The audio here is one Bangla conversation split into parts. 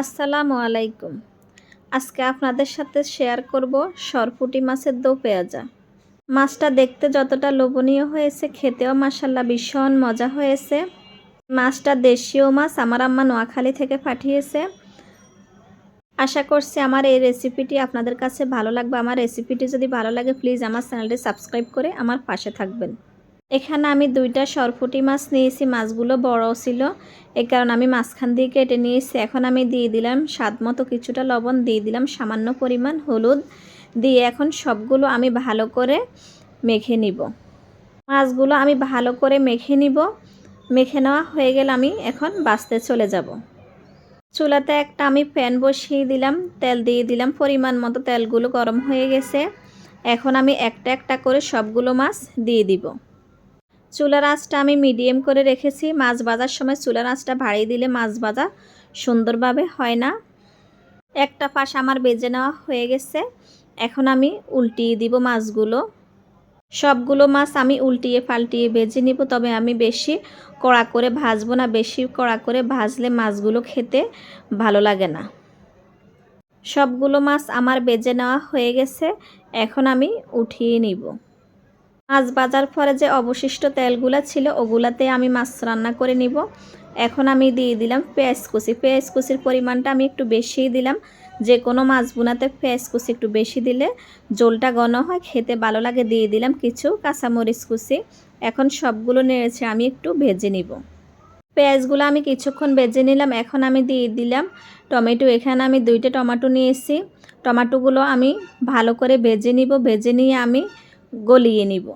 আসসালামু আলাইকুম। আজকে আপনাদের সাথে শেয়ার করব সরপুটি মাছের দো পেঁয়াজা। মাছটা দেখতে যতটা লোভনীয় হয়েছে, খেতেও মাসাল্লাহ ভীষণ মজা হয়েছে। মাছটা দেশীয় মাছ, আমার আম্মা নোয়াখালী থেকে পাঠিয়েছে। আশা করছি আমার এই রেসিপিটি আপনাদের কাছে ভালো লাগবে। আমার রেসিপিটি যদি ভালো লাগে, প্লিজ আমার চ্যানেলটি সাবস্ক্রাইব করে আমার পাশে থাকবেন। এখানে আমি দুইটা সরফুটি মাছ নিয়েছি, মাছগুলো বড় ছিল। এই কারণে আমি মাঝখান দিয়ে কেটে নিয়েছি। এখন আমি দিয়ে দিলাম স্বাদ মতো কিছুটা লবণ, দিয়ে দিলাম সামান্য পরিমাণ হলুদ। দিয়ে এখন সবগুলো আমি ভালো করে মেখে নিব। মাছগুলো আমি ভালো করে মেখে নিব। মেখে নেওয়া হয়ে গেলে আমি এখন বাঁচতে চলে যাব। চুলাতে একটা আমি প্যান বসিয়ে দিলাম। তেল দিয়ে দিলাম, পরিমাণ মতো তেলগুলো গরম হয়ে গেছে। এখন আমি একটা একটা করে সবগুলো মাছ দিয়ে দিব। চুলার আঁচটা আমি মিডিয়াম করে রেখেছি। মাছ ভাজার সময় চুলার আঁচটা ভাড়িয়ে দিলে মাছ ভাজা সুন্দরভাবে হয় না। একটা পাশ আমার বেজে নেওয়া হয়ে গেছে। এখন আমি উল্টিয়ে দিব মাছগুলো। সবগুলো মাছ আমি উল্টিয়ে পাল্টিয়ে বেজে নিব, তবে আমি বেশি কড়া করে ভাজবো না। বেশি কড়া করে ভাজলে মাছগুলো খেতে ভালো লাগে না। সবগুলো মাছ আমার বেজে নেওয়া হয়ে গেছে। এখন আমি উঠিয়ে নিব। মাছ বাজার পরে যে অবশিষ্ট তেলগুলো ছিল, ওগুলাতে আমি মাছ রান্না করে নিব। এখন আমি দিয়ে দিলাম পেঁয়াজ কুচি পেঁয়াজ কুচির পরিমাণটা আমি একটু বেশিই দিলাম। যে কোনো মাছ বোনাতে পেঁয়াজ কুচি একটু বেশি দিলে জলটা ঘন হয়, খেতে ভালো লাগে দিয়ে দিলাম কিছু কাঁচামরিচ কুচি এখন সবগুলো নেড়েছে আমি একটু ভেজে নিব। পেঁয়াজগুলো আমি কিছুক্ষণ ভেজে নিলাম। এখন আমি দিয়ে দিলাম টমেটো। এখানে আমি দুইটা টমেটো নিয়েছি। টমেটোগুলো আমি ভালো করে ভেজে নিব। ভেজে নিয়ে আমি গলিয়ে নিব।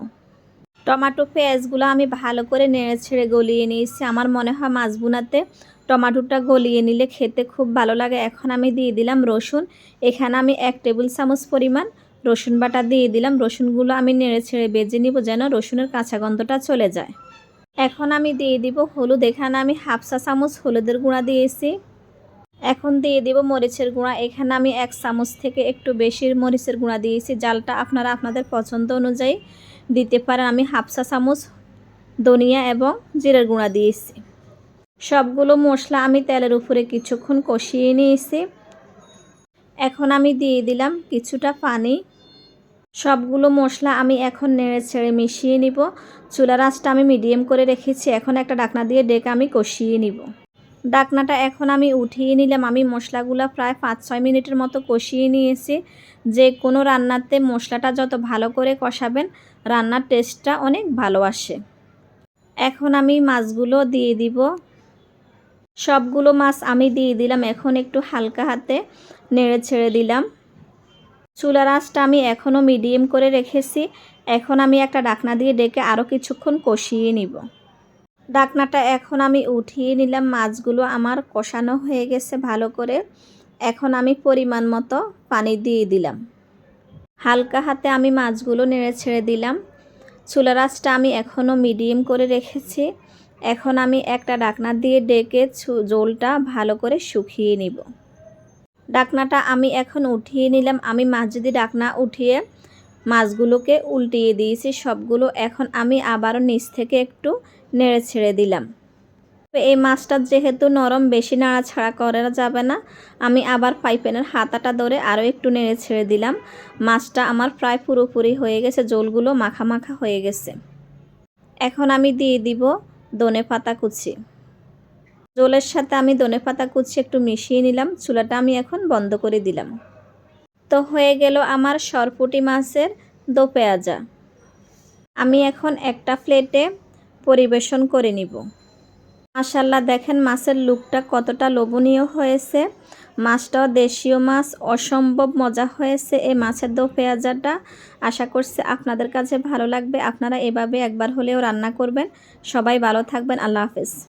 টমাটো পেঁয়াজগুলো আমি ভালো করে নেড়ে ছেড়ে গলিয়ে নিয়েছি। আমার মনে হয় মাছ বুনাতে টমাটোটা গলিয়ে নিলে খেতে খুব ভালো লাগে। এখন আমি দিয়ে দিলাম রসুন। এখানে আমি এক টেবিল চামচ পরিমাণ রসুন বাটা দিয়ে দিলাম। রসুনগুলো আমি নেড়ে ছেড়ে বেজে নিব যেন রসুনের কাঁচা গন্ধটা চলে যায়। এখন আমি দিয়ে দিব হলুদ। এখানে আমি হাফসা চামচ হলুদের গুঁড়া দিয়েছি। এখন দিয়ে দেব মরিচের গুঁড়া। এখানে আমি এক চামচ থেকে একটু বেশি মরিচের গুঁড়া দিয়েছি। জালটা আপনারা আপনাদের পছন্দ অনুযায়ী দিতে পারেন। আমি হাফসা চামচ ধনিয়া এবং জিরের গুঁড়া দিয়েছি। সবগুলো মশলা আমি তেলের উপরে কিছুক্ষণ কষিয়ে নিয়েছি। এখন আমি দিয়ে দিলাম কিছুটা পানি। সবগুলো মশলা আমি এখন নেড়ে ছেড়ে মিশিয়ে নিব। চুলার আঁচটা আমি মিডিয়াম করে রেখেছি। এখন একটা ডাকনা দিয়ে ডেকে আমি কষিয়ে নিব। ডাকনাটা এখন আমি উঠিয়ে নিলাম। আমি মশলাগুলো প্রায় পাঁচ ছয় মিনিটের মতো কষিয়ে নিয়েছি। যে কোনো রান্নাতে মশলাটা যত ভালো করে কষাবেন, রান্নার টেস্টটা অনেক ভালো আসে। এখন আমি মাছগুলো দিয়ে দিব। সবগুলো মাছ আমি দিয়ে দিলাম। এখন একটু হালকা হাতে নেড়ে ছেড়ে দিলাম। চুলার আঁচটা আমি এখনও মিডিয়াম করে রেখেছি। এখন আমি একটা ডাকনা দিয়ে ডেকে আরও কিছুক্ষণ কষিয়ে নিব। ডাকনাটা এখন আমি উঠিয়ে নিলাম, মাছগুলো আমার কষানো হয়ে গেছে ভালো করে। এখন আমি পরিমাণ মতো পানি দিয়ে দিলাম। হালকা হাতে আমি মাছগুলো নেড়ে ছেড়ে দিলাম। চুলার আঁচটা আমি এখনও মিডিয়াম করে রেখেছি। এখন আমি একটা ডাকনা দিয়ে ডেকে জোলটা ভালো করে শুকিয়ে নিব। ডাকনাটা আমি এখন উঠিয়ে নিলাম। আমি মাছ যদি ডাকনা উঠিয়ে মাছগুলোকে উল্টিয়ে দিয়েছি, সবগুলো এখন আমি আবারও নিচ থেকে একটু নেড়ে ছেড়ে দিলাম। এই মাছটা যেহেতু নরম, বেশি নাড়াছাড়া করা যাবে না, আমি আবার পাইপেনের হাতাটা ধরে আরও একটু নেড়ে ছেড়ে দিলাম। মাছটা আমার প্রায় পুরোপুরি হয়ে গেছে, জলগুলো মাখা মাখা হয়ে গেছে। এখন আমি দিয়ে দিব দনে পাতা কুচি। জলের সাথে আমি দনে পাতা কুচি একটু মিশিয়ে নিলাম, চুলাটা আমি এখন বন্ধ করে দিলাম। তো হয়ে গেল আমার সরপুটি মাছের দো পেঁয়াজা। আমি এখন একটা প্লেটে পরিবেশন করে নিব। মাশাল্লাহ দেখেন মাছের লুকটা কতটা লোভনীয় হয়েছে। মাছটাও দেশীয় মাছ, অসম্ভব মজা হয়েছে এই মাছের দো পেঁয়াজাটা। আশা করছি আপনাদের কাছে ভালো লাগবে। আপনারা এভাবে একবার হলেও রান্না করবেন। সবাই ভালো থাকবেন। আল্লাহ হাফেজ।